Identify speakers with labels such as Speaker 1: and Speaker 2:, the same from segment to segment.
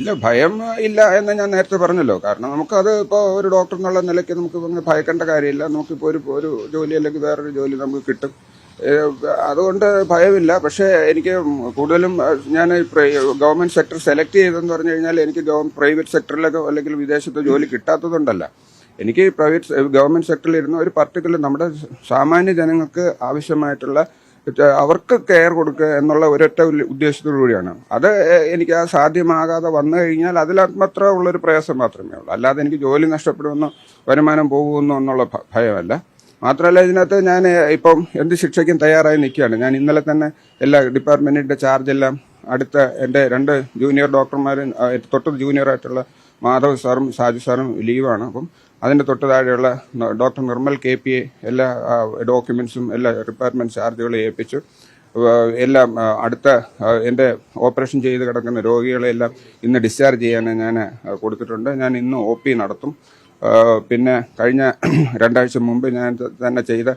Speaker 1: ഇല്ല ഭയം ഇല്ല എന്ന് ഞാൻ നേരത്തെ പറഞ്ഞല്ലോ. കാരണം നമുക്കത് ഇപ്പോൾ ഒരു ഡോക്ടർ എന്നുള്ള നിലയ്ക്ക് നമുക്ക് അങ്ങനെ ഭയക്കേണ്ട കാര്യമില്ല. നമുക്കിപ്പോൾ ഒരു ഒരു ജോലി അല്ലെങ്കിൽ വേറൊരു ജോലി നമുക്ക് കിട്ടും. അതുകൊണ്ട് ഭയമില്ല. പക്ഷേ എനിക്ക് കൂടുതലും ഞാൻ ഗവൺമെന്റ് സെക്ടർ സെലക്ട് ചെയ്തെന്ന് പറഞ്ഞു കഴിഞ്ഞാൽ എനിക്ക് പ്രൈവറ്റ് സെക്ടറിലൊക്കെ അല്ലെങ്കിൽ വിദേശത്ത് ജോലി കിട്ടാത്തതുകൊണ്ടല്ല. എനിക്ക് പ്രൈവറ്റ് ഗവൺമെന്റ് സെക്ടറിൽ ഇരുന്ന ഒരു പർട്ടിക്കുലർ നമ്മുടെ സാമാന്യ ജനങ്ങൾക്ക് ആവശ്യമായിട്ടുള്ള അവർക്ക് കെയർ കൊടുക്കുക എന്നുള്ള ഒരൊറ്റ ഉദ്ദേശത്തോടുകൂടിയാണ് കൂടിയാണ്. അത് എനിക്ക് ആ സാധ്യമാകാതെ വന്നു കഴിഞ്ഞാൽ അതിൽ മാത്രം ഉള്ളൊരു പ്രയാസം മാത്രമേ ഉള്ളൂ. അല്ലാതെ എനിക്ക് ജോലി നഷ്ടപ്പെടുമെന്നോ വരുമാനം പോകുമെന്നോ എന്നുള്ള ഭയമല്ല. മാത്രമല്ല ഇതിനകത്ത് ഞാൻ ഇപ്പം എന്ത് ശിക്ഷയ്ക്കും തയ്യാറായി നിൽക്കുകയാണ്. ഞാൻ ഇന്നലെ തന്നെ എല്ലാ ഡിപ്പാർട്ട്മെന്റിന്റെ ചാർജ് എല്ലാം അടുത്ത എന്റെ രണ്ട് ജൂനിയർ ഡോക്ടർമാരും ആ, തൊട്ട് ജൂനിയർ ആയിട്ടുള്ള മാധവ് സാറും സാജു സാറും ലീവാണ് അപ്പം അതിന്റെ തൊട്ട് താഴെയുള്ള ഡോക്ടർ നിർമ്മൽ കെ പി എല്ലാ ഡോക്യുമെൻസും എല്ലാ റിപ്പയർമെന്റ് ചാർജുകളും ഏൽപ്പിച്ചു. എല്ലാം അടുത്ത എന്റെ ഓപ്പറേഷൻ ചെയ്ത് കിടക്കുന്ന രോഗികളെല്ലാം ഇന്ന് ഡിസ്ചാർജ് ചെയ്യാൻ ഞാൻ കൊടുത്തിട്ടുണ്ട്. ഞാൻ ഇന്ന് ഒ നടത്തും. പിന്നെ കഴിഞ്ഞ രണ്ടാഴ്ച മുമ്പ് ഞാൻ തന്നെ ചെയ്ത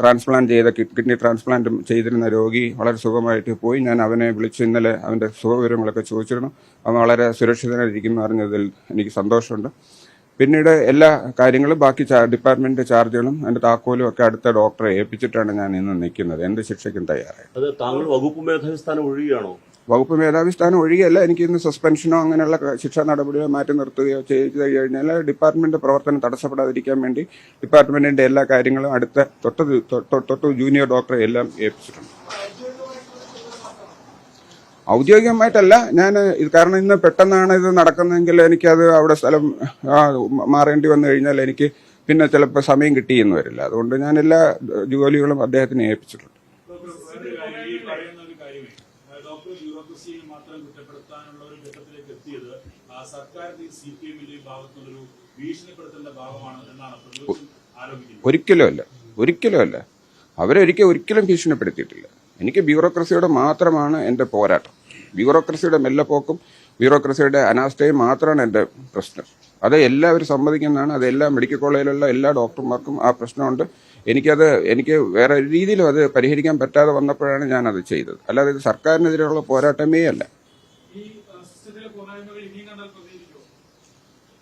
Speaker 1: ട്രാൻസ്പ്ലാന്റ് ചെയ്ത കിഡ്നി ട്രാൻസ്പ്ലാന്റ് ചെയ്തിരുന്ന രോഗി വളരെ സുഖമായിട്ട് പോയി. ഞാൻ അവനെ വിളിച്ച് ഇന്നലെ അവന്റെ സുഖവിവരങ്ങളൊക്കെ ചോദിച്ചിരുന്നു. അവൻ വളരെ സുരക്ഷിതനായിരിക്കുന്നു അറിഞ്ഞതിൽ എനിക്ക് സന്തോഷമുണ്ട്. പിന്നീട് എല്ലാ കാര്യങ്ങളും ബാക്കി ഡിപ്പാർട്ട്മെന്റ് ചാർജുകളും അതിന്റെ താക്കോലും ഒക്കെ അടുത്ത ഡോക്ടറെ ഏൽപ്പിച്ചിട്ടാണ് ഞാൻ ഇന്ന് നിൽക്കുന്നത്. എന്റെ ശിക്ഷയ്ക്കും തയ്യാറായി
Speaker 2: അത് താങ്കൾ വകുപ്പ് മേധാവി സ്ഥാനം ഒഴിയുകയാണോ?
Speaker 1: വകുപ്പ് മേധാവി സ്ഥാനം ഒഴികെയല്ല എനിക്ക് ഇന്ന് സസ്പെൻഷനോ അങ്ങനെയുള്ള ശിക്ഷാ നടപടിയോ മാറ്റി നിർത്തുകയോ ചെയ്തു കഴിഞ്ഞാൽ ഡിപ്പാർട്ട്മെന്റ് പ്രവർത്തനം തടസ്സപ്പെടാതിരിക്കാൻ വേണ്ടി ഡിപ്പാർട്ട്മെന്റിന്റെ എല്ലാ കാര്യങ്ങളും അടുത്ത തൊട്ട് തൊട്ട് ജൂനിയർ ഡോക്ടറെ എല്ലാം ഏൽപ്പിച്ചിട്ടുണ്ട്. ഔദ്യോഗികമായിട്ടല്ല. ഞാൻ ഇത് കാരണം ഇന്ന് പെട്ടെന്നാണ് ഇത് നടക്കുന്നതെങ്കിൽ എനിക്കത് അവിടെ സ്ഥലം മാറേണ്ടി വന്നു കഴിഞ്ഞാൽ എനിക്ക് പിന്നെ ചിലപ്പോൾ സമയം കിട്ടിയെന്ന് വരില്ല. അതുകൊണ്ട് ഞാൻ എല്ലാ ജോലികളും അദ്ദേഹത്തിന് ഏൽപ്പിച്ചിട്ടുണ്ട്. ഒരിക്കലും അല്ല. ഒരിക്കലും അല്ല. അവരൊരിക്കൽ ഒരിക്കലും ഭീഷണിപ്പെടുത്തിയിട്ടില്ല. എനിക്ക് ബ്യൂറോക്രസിയുടെ മാത്രമാണ് എന്റെ പോരാട്ടം. ബ്യൂറോക്രസിയുടെ മെല്ലപ്പോക്കും ബ്യൂറോക്രസിയുടെ അനാസ്ഥയും മാത്രമാണ് എന്റെ പ്രശ്നം. അത് എല്ലാവരും സമ്മതിക്കുന്നതാണ് അത് എല്ലാ മെഡിക്കൽ കോളേജിലുള്ള എല്ലാ ഡോക്ടർമാർക്കും ആ പ്രശ്നമുണ്ട്. എനിക്കത് എനിക്ക് വേറെ രീതിയിലും അത് പരിഹരിക്കാൻ പറ്റാതെ വന്നപ്പോഴാണ് ഞാനത് ചെയ്തത്. അല്ലാതെ ഇത് സർക്കാരിനെതിരെയുള്ള പോരാട്ടമേ അല്ല.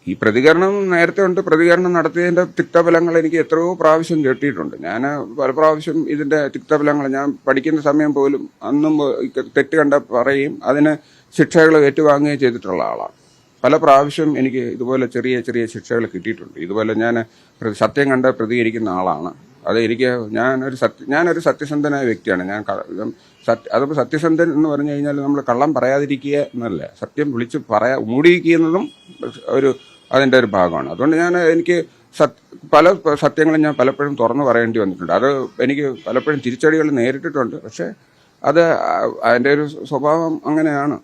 Speaker 3: ഈ
Speaker 1: പ്രതികരണം നേരത്തെ ഉണ്ട്. പ്രതികരണം നടത്തിയതിന്റെ തിക്തഫലങ്ങൾ എനിക്ക് എത്രയോ പ്രാവശ്യം കേട്ടിട്ടുണ്ട്. ഞാൻ പല പ്രാവശ്യം ഇതിന്റെ തിക്തഫലങ്ങൾ ഞാൻ പഠിക്കുന്ന സമയം പോലും അന്നും തെറ്റ് കണ്ട പറയും. അതിന് ശിക്ഷകൾ ഏറ്റുവാങ്ങുകയും ചെയ്തിട്ടുള്ള ആളാണ്. പല പ്രാവശ്യം എനിക്ക് ഇതുപോലെ ചെറിയ ചെറിയ ശിക്ഷകൾ കിട്ടിയിട്ടുണ്ട്. ഇതുപോലെ ഞാൻ സത്യം കണ്ട് പ്രതികരിക്കുന്ന ആളാണ്. അത് എനിക്ക് ഞാനൊരു സത്യ ഞാനൊരു സത്യസന്ധനായ വ്യക്തിയാണ്. ഞാൻ സത്യ അതിപ്പോൾ സത്യസന്ധൻ എന്ന് പറഞ്ഞു കഴിഞ്ഞാൽ നമ്മൾ കള്ളം പറയാതിരിക്കുക എന്നല്ല. സത്യം വിളിച്ച് പറയാ മൂടിയിരിക്കുന്നതും ഒരു അതിന്റെ ഒരു ഭാഗമാണ്. അതുകൊണ്ട് ഞാൻ എനിക്ക് പല സത്യങ്ങളും ഞാൻ പലപ്പോഴും തുറന്നു പറയേണ്ടി വന്നിട്ടുണ്ട്. അത് എനിക്ക് പലപ്പോഴും തിരിച്ചടികൾ നേരിട്ടിട്ടുണ്ട്. പക്ഷേ അത് അതിന്റെ ഒരു സ്വഭാവം അങ്ങനെയാണ്.